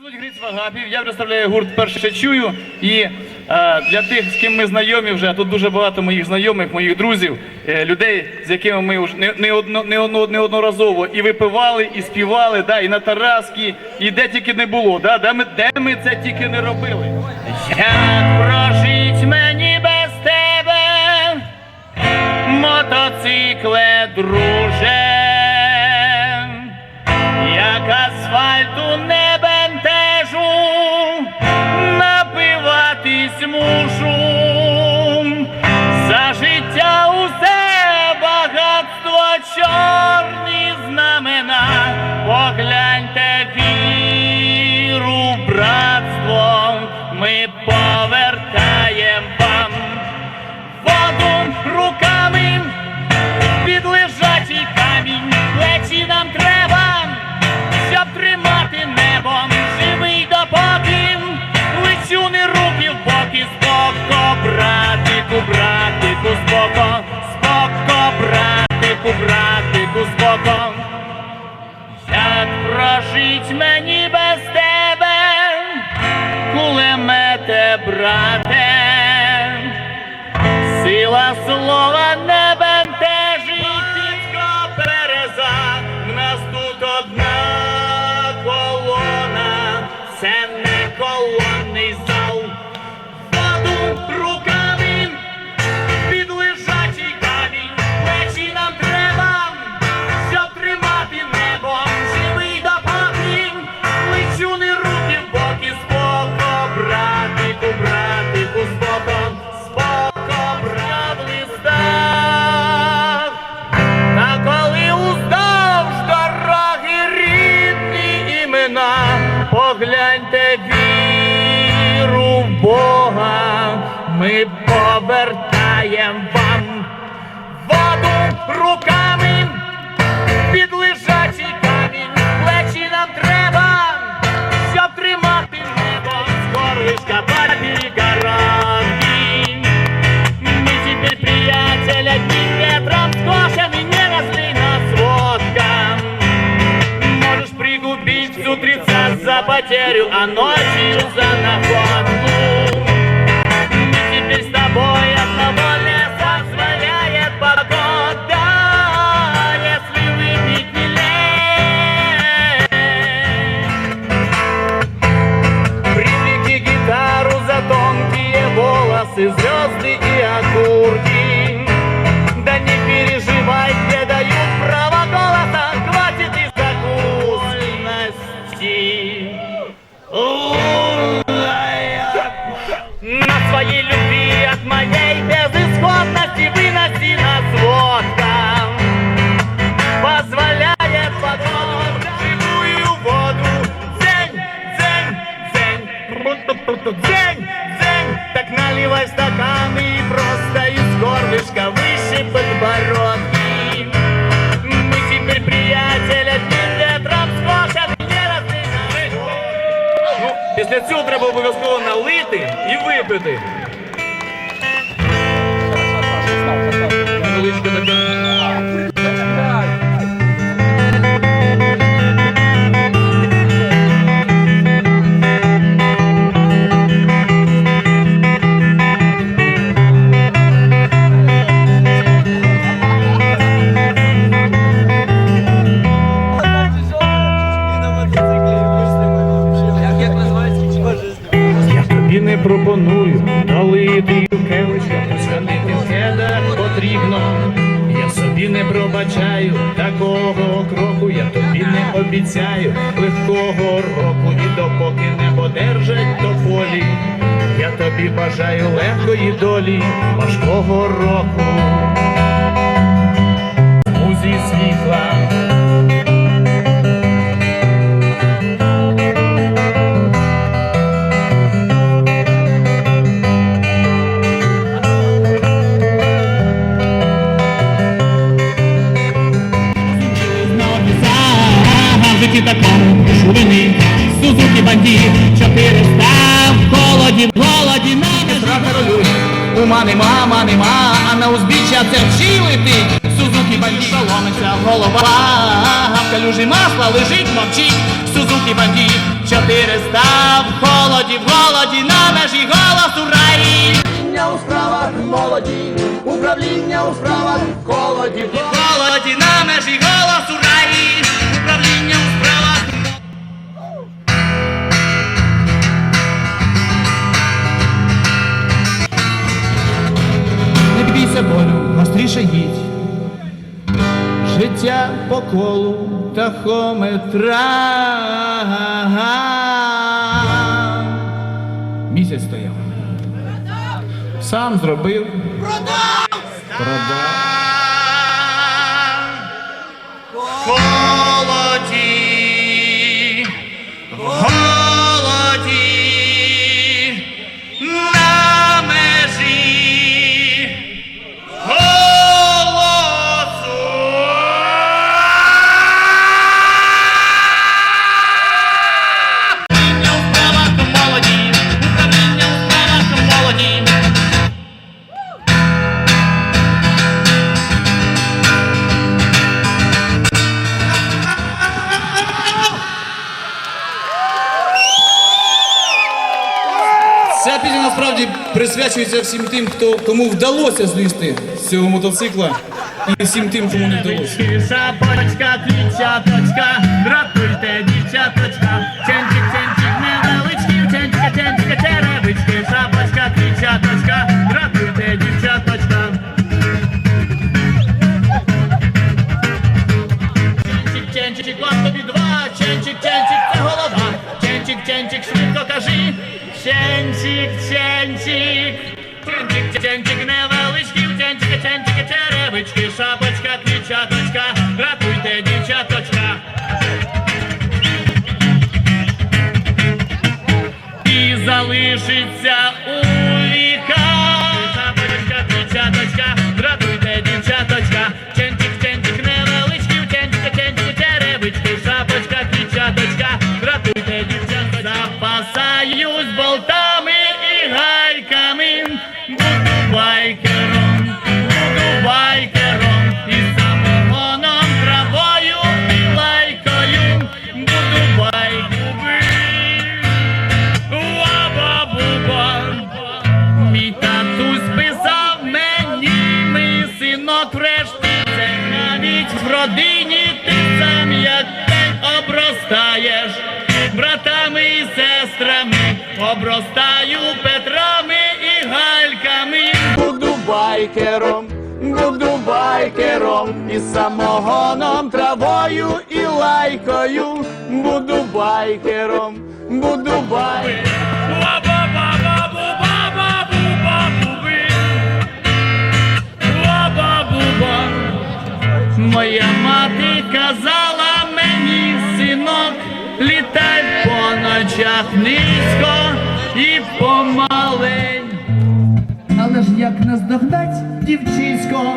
звуть Гриць Вагапів, я представляю гурт перше чую. І е, для тих, з ким ми знайомі вже, а тут дуже багато моїх знайомих, моїх друзів, е, людей, з якими ми вже не, не, одно, не, одно, не одноразово і випивали, і співали, да, і на Тараски, і де тільки не було, да, де, ми, де ми це тільки не робили. Як прожив! брате, брате, сила слова. потерю, а ночью за напор. для цього треба обов'язково налити і випити. Щас, щас, щас, щас, щас. обіцяю легкого року, і допоки не подержать до полі, я тобі бажаю легкої долі, важкого року. Музі світла. Кума нема, ма нема, а на узбіччя це летить Сузуки бандіт, соломиться, голова, в калюжі масла лежить, мовчить, Сузуки бандіт, 400 в холоді, в голоді, на межі голос у раї. Управління у справах молоді, управління у справах холоді, в голоді, на межі голосу раї. Тахометра. Місяць стояв. Сам зробив. Продав. Продав. Присвячується всім тим, хто кому вдалося злізти з цього мотоцикла, і всім тим, кому не вдалося. Ченчик, швидко кажи, Тентик, Тентик, Ченчик, ченчик, невеличкий, Тентика, Тентика, черевички, шапочка, клітчаточка, ратуйте, дівчаточка. І залишиться у обростаєш братами і сестрами, обростаю Петрами і гальками. Буду байкером, буду байкером, і самогоном, травою і лайкою. Буду байкером, буду байкером. Наздогнать дівчисько,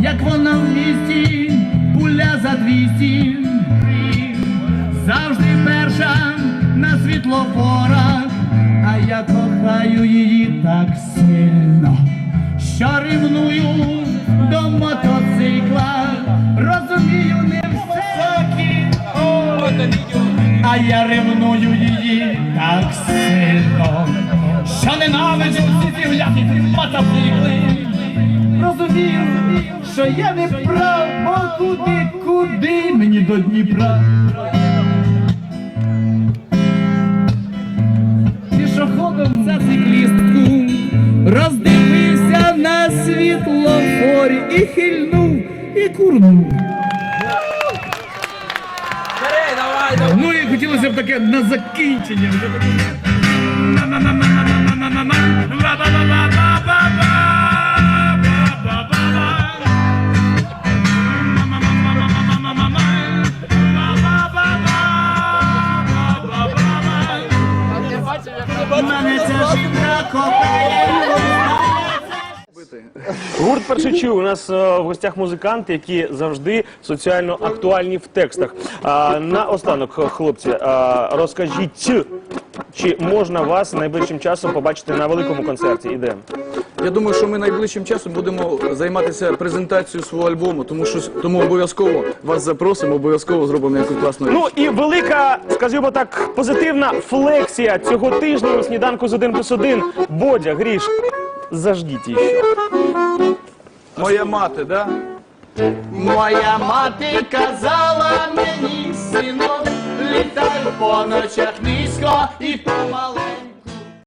як вона в місті, пуля за двісті, завжди перша на світлофорах, а я кохаю її так сильно, що ревную до мотоцикла, розумію не всякі, а я ревную її так сильно, що ненавиджу всі ці гляді. Розумію, що я не прав, бо куди, куди мені до Дніпра. Пішоходом за циклістку роздивився на світлофорі і хильнув, і курнув. Ну і хотілося б таке на закінчення. вже Гурт перший чув. У нас е, в гостях музиканти, які завжди соціально актуальні в текстах. А, на останок, хлопці, розкажіть, чи можна вас найближчим часом побачити на великому концерті? І де? Я думаю, що ми найближчим часом будемо займатися презентацією свого альбому, тому що тому обов'язково вас запросимо, обов'язково зробимо якусь класну річ. Ну і велика, скажімо так, позитивна флексія цього тижня у сніданку з 1 плюс 1. Бодя, Гріш, заждіть її. Моя мати, да? Моя мати казала мені, синок, літай по ночах низько і помаленьку.